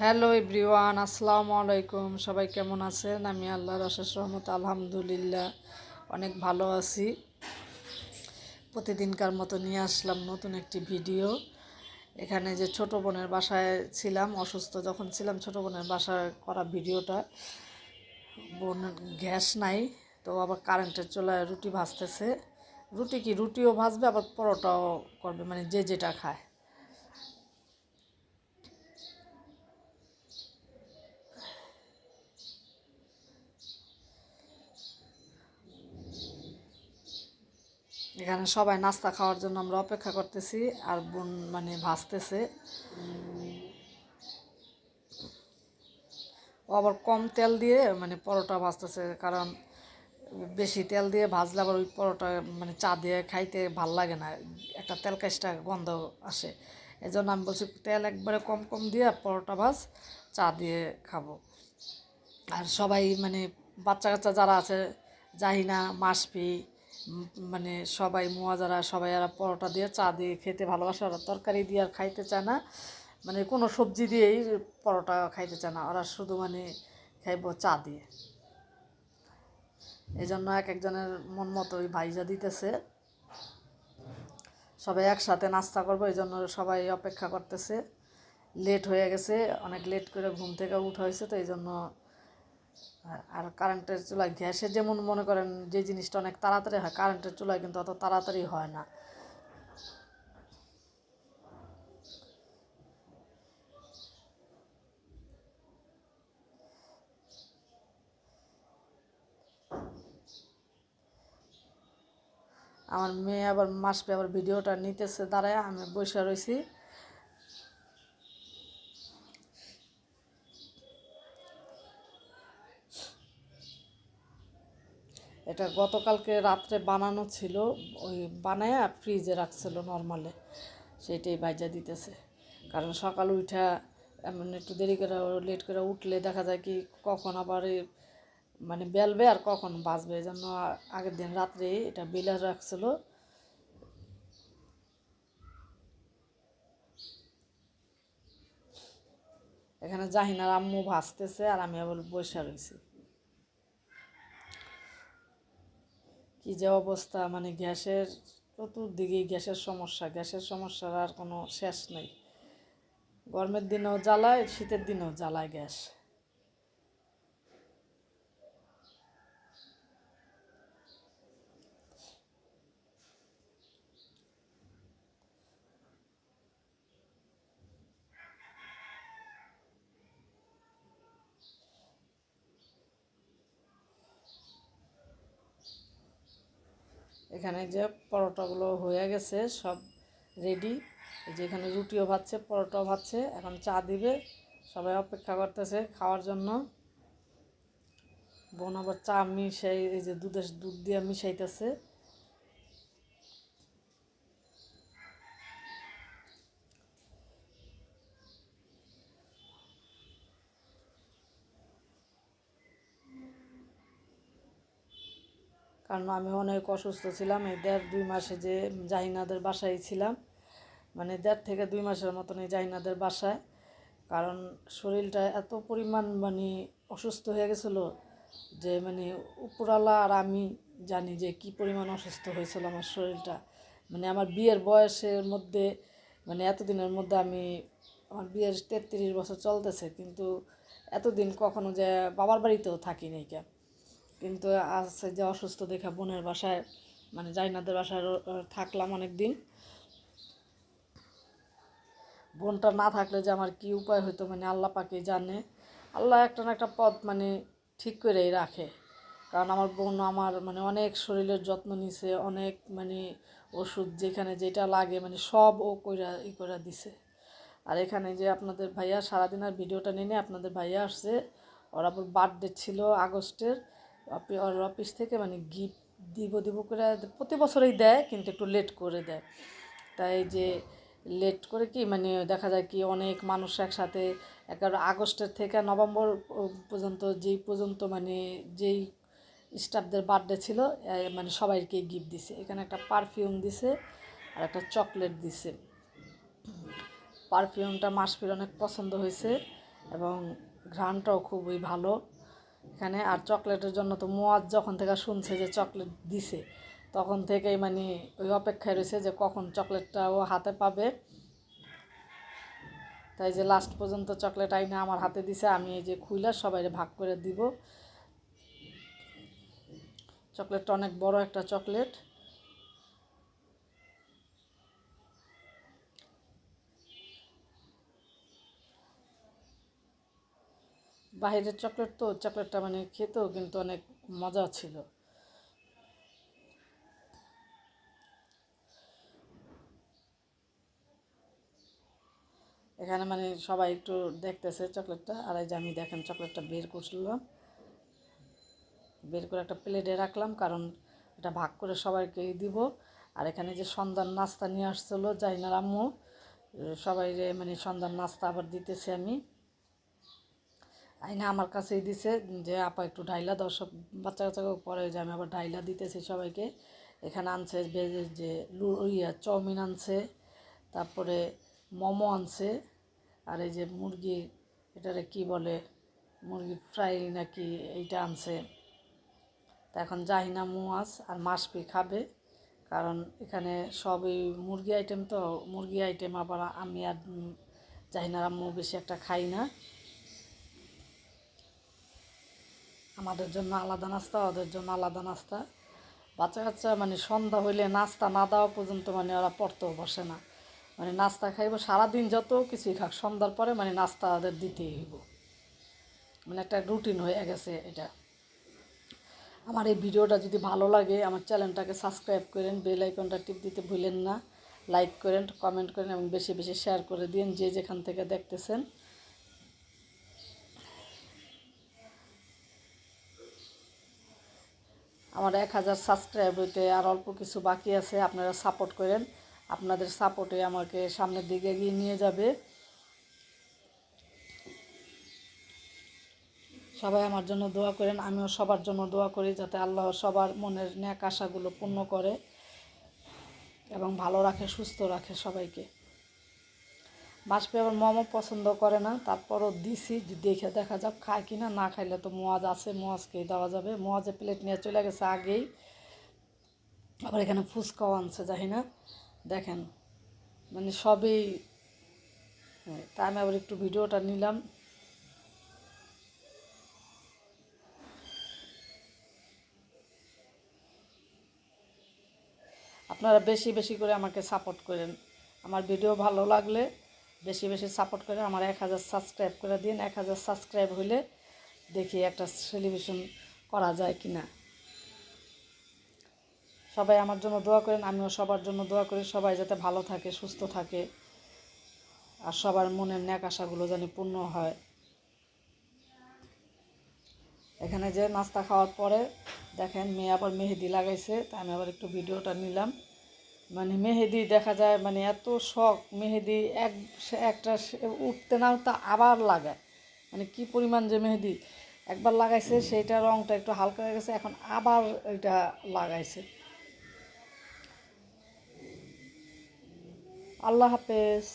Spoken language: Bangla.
হ্যালো এভরিওয়ান, আসসালামু আলাইকুম। সবাই কেমন আছেন? আমি আল্লাহর অশেষ রহমত আলহামদুলিল্লাহ অনেক ভালো আছি। প্রতিদিনকার মতো নিয়ে আসলাম নতুন একটি ভিডিও। এখানে যে ছোট বোনের বাসায় ছিলাম, অসুস্থ যখন ছিলাম, ছোট বোনের বাসায় করা ভিডিওটা। বোন গ্যাস নাই, তো আবার কারেন্টের চুলায় রুটি ভাজতেছে। রুটি কি রুটিও ভাজবে, আবার পরোটাও করবে মানে যে যেটা খায়। এখানে সবাই নাস্তা খাওয়ার জন্য আমরা অপেক্ষা করতেছি, আর বোন মানে ভাজতেছে ও আবার কম তেল দিয়ে মানে পরোটা ভাজতেছে, কারণ বেশি তেল দিয়ে ভাজলে আবার ওই পরোটা মানে চা দিয়ে খাইতে ভালো লাগে না, একটা তেল কাজটা গন্ধ আসে। এই জন্য আমি বলছি, তেল একবারে কম কম দিয়ে পরোটা ভাজ, চা দিয়ে খাব। আর সবাই মানে বাচ্চা কাচ্চা যারা আছে, জাহিনা, মাসপি মানে সবাই মুয়া যারা সবাই আর পরোটা দিয়ে চা দিয়ে খেতে ভালোবাসে, ওরা তরকারি দিয়ে আর খাইতে চায় না। মানে কোনো সবজি দিয়েই পরোটা খাইতে চায় না, ওরা শুধু মানে খাইব চা দিয়ে। এই জন্য এক একজনের মন মতো ওই ভাইজা দিতেছে। সবাই একসাথে নাস্তা করব এই জন্য সবাই অপেক্ষা করতেছে। লেট হয়ে গেছে, অনেক লেট করে ঘুম থেকে উঠা হয়েছে, তো এই জন্য আর- আর কারেন্টের চুলায় গ্যাসে যেমন মনে করেন যে জিনিসটা অনেক তাড়াতাড়ি হয় কারেন্টের চুলায় কিন্তু অত তাড়াতাড়ি হয় না। আমার মেয়ে আবার মাসবে, আবার ভিডিওটা নিতেছে, দাঁড়ায় আমি বসে রয়েছি এটা গতকালকে রাত্রে বানানো ছিল, ওই বানায়া ফ্রিজে রাখছিল নর্মালে সেইটাই ভাইজা দিতেছে। কারণ সকাল উঠা এমন একটু দেরি করে লেট করে উঠলে দেখা যায় কি কখন আবার মানে বেলবে আর কখন বাজবে। এই জন্য আগের দিন রাত্রে এটা বেলে রাখছিল। এখানে জাহিনার আম্মু ভাজতেছে আর আমি আবার বসে রয়েছি কি যে অবস্থা মানে গ্যাসের চতুর্দিকে গ্যাসের সমস্যা, গ্যাসের সমস্যার আর কোনো শেষ নেই। গরমের দিনেও জ্বালায়, শীতের দিনেও জ্বালায় গ্যাস। এখানে যে পরোটাগুলো হয়ে গেছে, সব রেডি এই যে এখানে রুটিও ভাজছে, পরোটাও ভাজছে। এখন চা দিবে, সবাই অপেক্ষা করতেছে খাওয়ার জন্য। বোন আবার চা মিশাই, এই যে দুধের দুধ দিয়ে মিশাইতেছে। কারণ আমি অনেক অসুস্থ ছিলাম, এই দেড় দুই মাসে যে জাহিনাদের বাসায় ছিলাম মানে দেড় থেকে দুই মাসের মতন এই জাহিনাদের বাসায়। কারণ শরীরটা এত পরিমাণ মানে অসুস্থ হয়ে গেছিল যে মানে উপরালা আর আমি জানি যে কি পরিমাণ অসুস্থ হয়েছিল আমার শরীরটা। মানে আমার বিয়ের বয়সের মধ্যে মানে এতদিনের মধ্যে আমি, আমার বিয়ের তেত্রিশ বছর চলতেছে, কিন্তু এতদিন কখনো যে বাবার বাড়িতেও থাকি নাই কেন? কিন্তু আছে যে অসুস্থ দেখে বোনের বাসায় মানে জাইনাদের বাসায় থাকলাম অনেক দিন বোনটা না থাকলে যে আমার কি উপায় হতো মানে আল্লাহ পাকে জানে। আল্লাহ একটা না একটা পথ মানে ঠিক করেই রাখে। কারণ আমার বোন আমার মানে অনেক শরীরের যত্ন নিছে, অনেক মানে ওষুধ যেখানে যেটা লাগে মানে সব ও কইরা, ই করে দিছে। আর এখানে যে আপনাদের ভাইয়া, সারাদিন আর ভিডিওটা নিয়ে আপনাদের ভাইয়া আসছে, ওর আবার বার্থডে ছিল আগস্টের। ওর অফিস থেকে মানে গিফট দিব দিব করে প্রতি বছরই দেয়, কিন্তু একটু লেট করে দেয়। তাই যে লেট করে কি মানে দেখা যায় কি অনেক মানুষ একসাথে এগারো আগস্টের থেকে নভেম্বর পর্যন্ত যেই পর্যন্ত মানে যেই স্টাফদের বার্থডে ছিল মানে সবাইকে গিফট দিছে। এখানে একটা পারফিউম দিছে আর একটা চকলেট দিছে। পারফিউমটা মাস মাসফির অনেক পছন্দ হয়েছে এবং ঘ্রাণটাও খুবই ভালো। এখানে আর চকলেটের জন্য তো মোয়াজ যখন থেকে শুনছে যে চকলেট দিছে, তখন থেকেই মানে ওই অপেক্ষায় রয়েছে যে কখন চকলেটটা ও হাতে পাবে। তাই যে লাস্ট পর্যন্ত চকলেট আইনা আমার হাতে দিছে, আমি এই যে খুইলা সবাই ভাগ করে দিব। চকলেটটা অনেক বড় একটা চকলেট। বাইরের চকলেট তো চকলেটটা মানে খেতেও কিন্তু অনেক মজা ছিল। এখানে মানে সবাই একটু দেখতেছে চকলেটটা আর এই যে আমি দেখেন চকলেটটা বের করছিলাম বের করে একটা প্লেটে রাখলাম, কারণ এটা ভাগ করে সবাইকে দিব। আর এখানে যে সন্ধ্যার নাস্তা নিয়ে আসছিল জাইনার আম্মু সবাই মানে সন্ধ্যার নাস্তা আবার দিতেছি আমি। আইনা আমার কাছেই দিছে যে, আপা, একটু ঢাইলা সব বাচ্চা কাচ্চাকে পরে যে আমি আবার ঢাইলা দিতেছি সবাইকে। এখানে আনছে যে ইয়া, চাউমিন আনছে, তারপরে মোমো আনছে, আর এই যে মুরগি, এটারে কি বলে, মুরগি ফ্রাই নাকি এইটা আনছে। তা এখন জাহিনা মুয়াজ আর মাসপি খাবে, কারণ এখানে সবই মুরগি আইটেম তো, মুরগি আইটেম আবার আমি আর জাহিনার আম্মু বেশি একটা খাই না। আমাদের জন্য আলাদা নাস্তা, ওদের জন্য আলাদা নাস্তা। বাচ্চা কাচ্চা মানে সন্ধ্যা হইলে নাস্তা না দেওয়া পর্যন্ত মানে ওরা পড়তেও বসে না। মানে নাস্তা খাইব, সারাদিন যত কিছুই খাক, সন্ধ্যার পরে মানে নাস্তা ওদের দিতেই হইব। মানে একটা রুটিন হয়ে গেছে এটা। আমার এই ভিডিওটা যদি ভালো লাগে, আমার চ্যানেলটাকে সাবস্ক্রাইব করেন বেল আইকনটা টিপ দিতে ভুলেন না। লাইক করেন কমেন্ট করেন এবং বেশি বেশি শেয়ার করে দিন যে যেখান থেকে দেখতেছেন। আমার এক হাজার সাবস্ক্রাইব হইতে আর অল্প কিছু বাকি আছে, আপনারা সাপোর্ট করেন। আপনাদের সাপোর্টে আমাকে সামনের দিকে এগিয়ে নিয়ে যাবে। সবাই আমার জন্য দোয়া করেন, আমিও সবার জন্য দোয়া করি যাতে আল্লাহ সবার মনের ন্যাক আশাগুলো পূর্ণ করে এবং ভালো রাখে, সুস্থ রাখে সবাইকে। বাসপি আবার মোমো পছন্দ করে না তারপরও দিছি দেখে দেখা যাক খায় কি না না খাইলে তো মোয়াজ আছে মোয়াজকেই দেওয়া যাবে। মোয়াজে প্লেট নিয়ে চলে গেছে আগেই। আবার এখানে ফুচকাও আনছে যাই না। দেখেন মানে সবই হ্যাঁ, তা আমি আবার একটু ভিডিওটা নিলাম। আপনারা বেশি বেশি করে আমাকে সাপোর্ট করেন। আমার ভিডিও ভালো লাগলে বেশি বেশি সাপোর্ট করে আমার এক হাজার সাবস্ক্রাইব করে দিন। এক হাজার সাবস্ক্রাইব হলে দেখি একটা সেলিব্রেশন করা যায় কি না সবাই আমার জন্য দোয়া করেন, আমিও সবার জন্য দোয়া করি। সবাই যাতে ভালো থাকে, সুস্থ থাকে, আর সবার মনের ন্যাক আশাগুলো যেন পূর্ণ হয়। এখানে যে নাস্তা খাওয়ার পরে দেখেন মেয়ে আবার মেহেদি লাগাইছে তাই আমি আবার একটু ভিডিওটা নিলাম। মানে মেহেদি দেখা যায় মানে এত শখ মেহেদি এক সে একটা উঠতে না উঠতে আবার লাগায়। মানে কি পরিমাণ যে মেহেদি একবার লাগাইছে সেইটা রঙটা একটু হালকা হয়ে গেছে এখন আবার এটা লাগাইছে। আল্লাহ হাফেজ।